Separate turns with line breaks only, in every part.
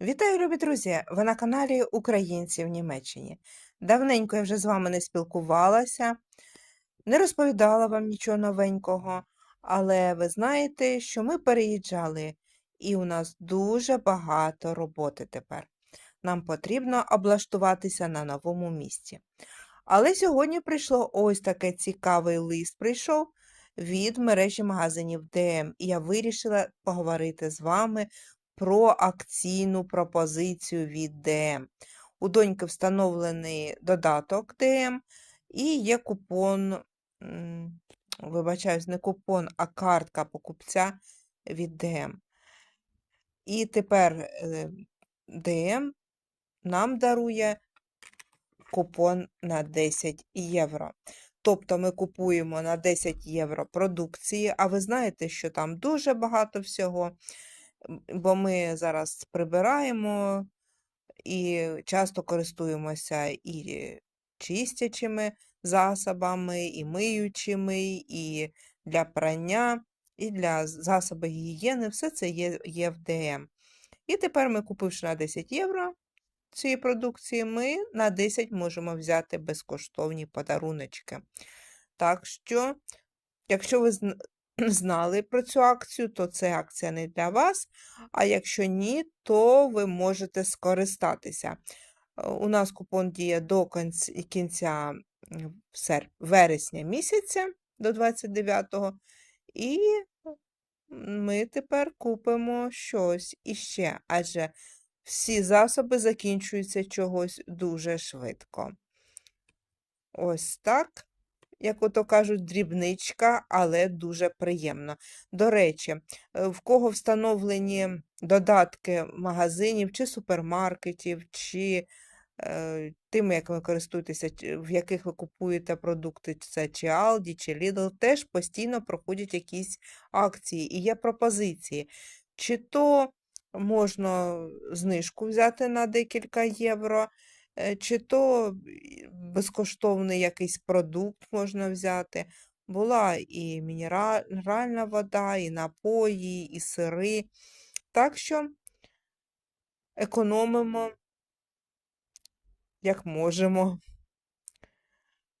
Вітаю, любі друзі! Ви на каналі Українці в Німеччині. Давненько я вже з вами не спілкувалася, не розповідала вам нічого новенького, але ви знаєте, що ми переїжджали, і у нас дуже багато роботи тепер. Нам потрібно облаштуватися на новому місці. Але сьогодні прийшло ось таке цікавий лист прийшов від мережі магазинів ДМ, і я вирішила поговорити з вами про акційну пропозицію від ДМ. У доньки встановлений додаток ДМ і є купон, вибачаюсь, не купон, а картка покупця від ДМ. І тепер е, ДМ нам дарує купон на 10 євро. Тобто ми купуємо на 10 євро продукції, а ви знаєте, що там дуже багато всього, бо ми зараз прибираємо і часто користуємося і чистячими засобами, і миючими, і для прання, і для засобів гігієни. Все це є, є в ДМ. І тепер ми, купивши на 10 євро цієї продукції, ми на 10 можемо взяти безкоштовні подаруночки. Так що, якщо ви знали про цю акцію, то це акція не для вас. А якщо ні, то ви можете скористатися. Е, У нас купон діє до кінця вересня місяця, до 29-го. І ми тепер купимо щось іще, адже всі засоби закінчуються чогось дуже швидко. Ось так, як ото кажуть, дрібничка, але дуже приємно. До речі, е, в кого встановлені додатки магазинів чи супермаркетів, чи е, тими, як ви користуєтеся, в яких ви купуєте продукти, це чи Aldi, чи Lidl, теж постійно проходять якісь акції і є пропозиції. Чи то можна знижку взяти на декілька євро, чи то безкоштовний якийсь продукт можна взяти. Була і мінеральна вода, і напої, і сири. Так що економимо, як можемо.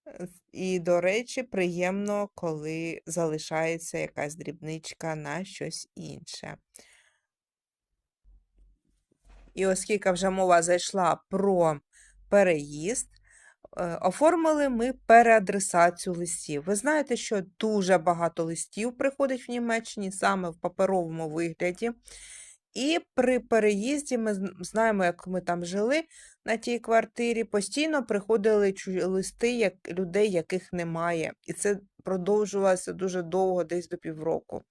Е, І, до речі, приємно, коли залишається якась дрібничка на щось інше. І оскільки вже мова зайшла про переїзд, е, оформили ми переадресацію листів. Ви знаєте, що дуже багато листів приходить в Німеччині саме в паперовому вигляді. І при переїзді ми знаємо, як ми там жили на тій квартирі, постійно приходили листи як людей, яких немає. І це продовжувалося дуже довго, десь до півроку.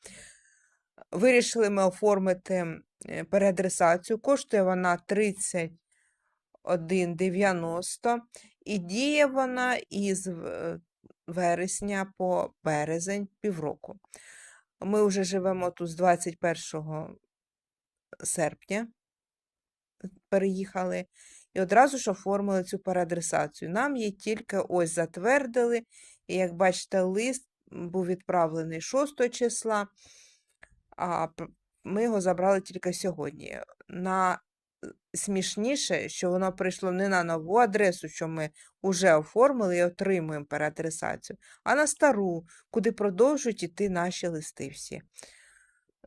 Вирішили ми оформити е, переадресацію. Коштує вона 31,90 і діє вона із вересня по березень півроку. Ми вже живемо тут з 21 серпня переїхали і одразу ж оформили цю переадресацію. Нам її тільки ось затвердили, і як бачите, лист був відправлений 6 числа, а ми його забрали тільки сьогодні. На смішніше, що воно прийшло не на нову адресу, що ми вже оформили і отримуємо переадресацію, а на стару, куди продовжують іти наші листи всі.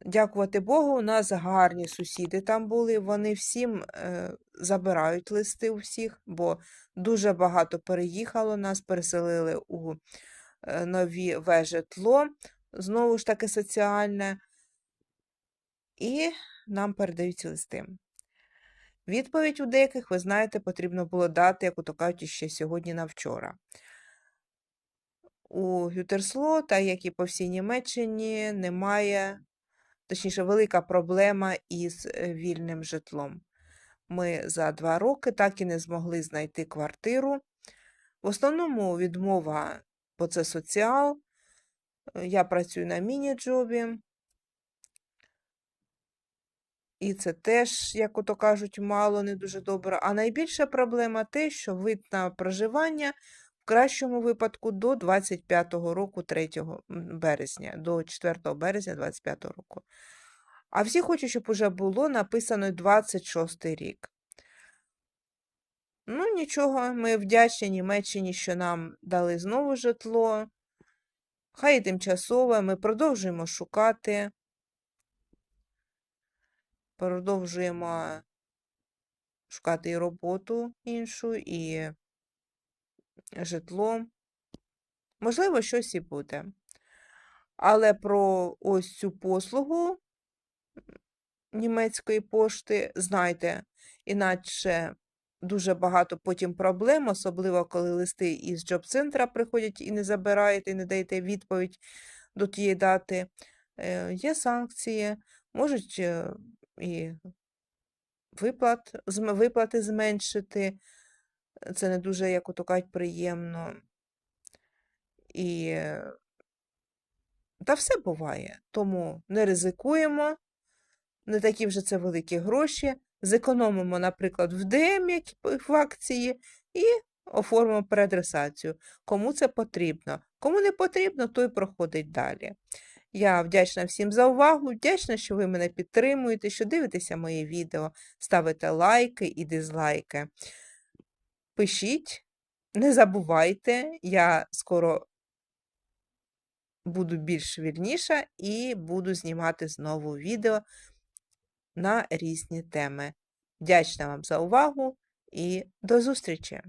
Дякувати Богу, у нас гарні сусіди там були. Вони всім е, забирають листи у всіх, бо дуже багато переїхало, нас переселили у е, нові житло, знову ж таки соціальне, і нам передають листи. Відповідь у деяких, ви знаєте, потрібно було дати, як ото кажуть, ще сьогодні на вчора. У Гютерсло, так як і по всій Німеччині, немає, точніше, велика проблема із е, вільним житлом. Ми за два роки так і не змогли знайти квартиру. В основному відмова, бо це соціал. Е, Я працюю на міні-джобі. І це теж, як ото кажуть, мало, не дуже добре. А найбільша проблема те, що вид на проживання в кращому випадку до 25 року, 3 березня, до 4 березня 25 року. А всі хочуть, щоб уже було написано 26 рік. Ну, нічого, ми вдячні Німеччині, що нам дали знову житло. Хай і тимчасове, ми продовжуємо шукати, продовжуємо шукати і роботу іншу, і житло. Можливо, щось і буде. Але про ось цю послугу німецької пошти знайте, іначе дуже багато потім проблем, особливо коли листи із джоб-центра приходять і не забираєте, і не даєте відповідь до тієї дати. Е, Є санкції, можуть е, і виплат, виплати зменшити. Це не дуже, як ото кажуть, приємно. І та все буває. Тому не ризикуємо, не такі вже це великі гроші. Зекономимо, наприклад, в ДМ які п- в акції і оформимо переадресацію. Кому це потрібно. Кому не потрібно, той проходить далі. Я вдячна всім за увагу, вдячна, що ви мене підтримуєте, що дивитеся мої відео, ставите лайки і дизлайки. Пишіть, не забувайте, я скоро буду більш вільніша і буду знімати знову відео на різні теми. Вдячна вам за увагу і до зустрічі!